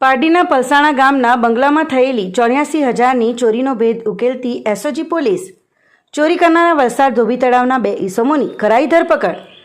પારડીના પલસાણા ગામના બંગલામાં થયેલી ચોર્યાસી હજારની ચોરીનો ભેદ ઉકેલતી એસઓજી પોલીસ ચોરી કરનારા વલસાડ ધોબી તળાવના બે ઈસમોની કરાઈ ધરપકડ.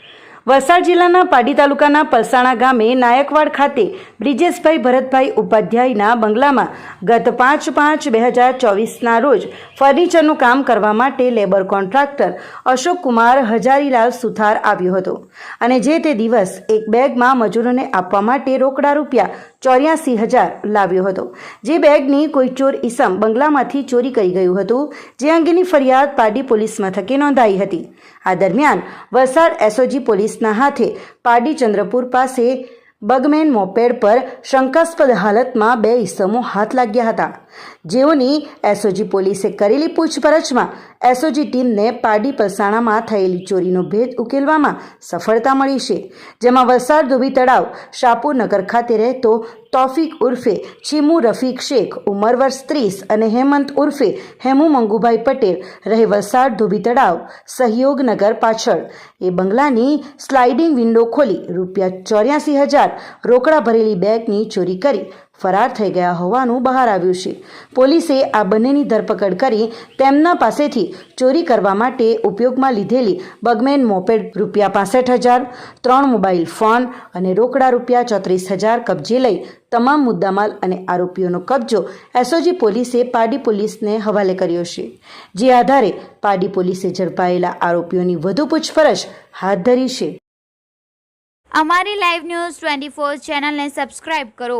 વલસાડ જિલ્લાના પાડી તાલુકાના પલસાણા ગામે નાયકવાડ ખાતે બ્રિજેશભાઈ ભરતભાઈ ઉપાધ્યાયના બંગલામાં ગત પાંચ પાંચ બે હજાર ચોવીસના રોજ ફર્નિચરનું કામ કરવા માટે લેબર કોન્ટ્રાક્ટર અશોક કુમાર હજારીલાલ સુથાર આવ્યો હતો. અને જે તે દિવસ એક બેગમાં મજૂરોને આપવા માટે રોકડા રૂપિયા ચોર્યાસી હજાર લાવ્યો હતો. જે બેગની કોઈ ચોર ઈસમ બંગલામાંથી ચોરી કરી ગયું હતું, જે અંગેની ફરિયાદ પાડી પોલીસ મથકે નોંધાઈ હતી. આ દરમિયાન વલસાડ એસઓજી પોલીસના હાથે ચંદ્રપુર પાસે બગમેન મોપેડ પર શંકાસ્પદ હાલતમાં બે ઇસમો હાથ લાગ્યા હતા. જેઓની એસઓજી પોલીસે કરેલી પૂછપરછમાં એસઓજી ટીમને પારડી પલસાણામાં થયેલી ચોરીનો ભેદ ઉકેલવામાં સફળતા મળી છે. જેમાં વલસાડ ધોબી તળાવ શાપુર નગર ખાતે રહેતો તોફિક ઉર્ફે ચીમુ રફીક શેખ, ઉંમર વર્ષ ત્રીસ અને હેમંત ઉર્ફે હેમુ મંગુભાઈ પટેલ રહે વલસાડ ધોબી તળાવ, સહયોગનગર પાછળ. એ બંગલાની સ્લાઇડિંગ વિન્ડો ખોલી રૂપિયા ચોર્યાસી હજાર રોકડા ભરેલી બેગની ચોરી કરી. ફરાર થઈ ગયા હોવાનું બહાર આવ્યું છે. પોલીસે આ બંનેની ધરપકડ કરી તેમના પાસેથી ચોરી કરવા માટે ઉપયોગમાં લીધેલી બગમેન મોપેડ રૂપિયા પાસઠ હજાર, ત્રણ મોબાઈલ ફોન અને રોકડા રૂપિયા ચોત્રીસ હજાર કબજે લઈ તમામ મુદ્દામાલ અને આરોપીઓનો કબજો એસઓજી પોલીસે પાડી પોલીસને હવાલે કર્યો છે. જે આધારે પાડી પોલીસે ઝડપાયેલા આરોપીઓની વધુ પૂછપરછ હાથ ધરી છે. અમારી લાઈવ ન્યૂઝ ટ્વેન્ટી ફોર ચેનલને સબસ્ક્રાઇબ કરો.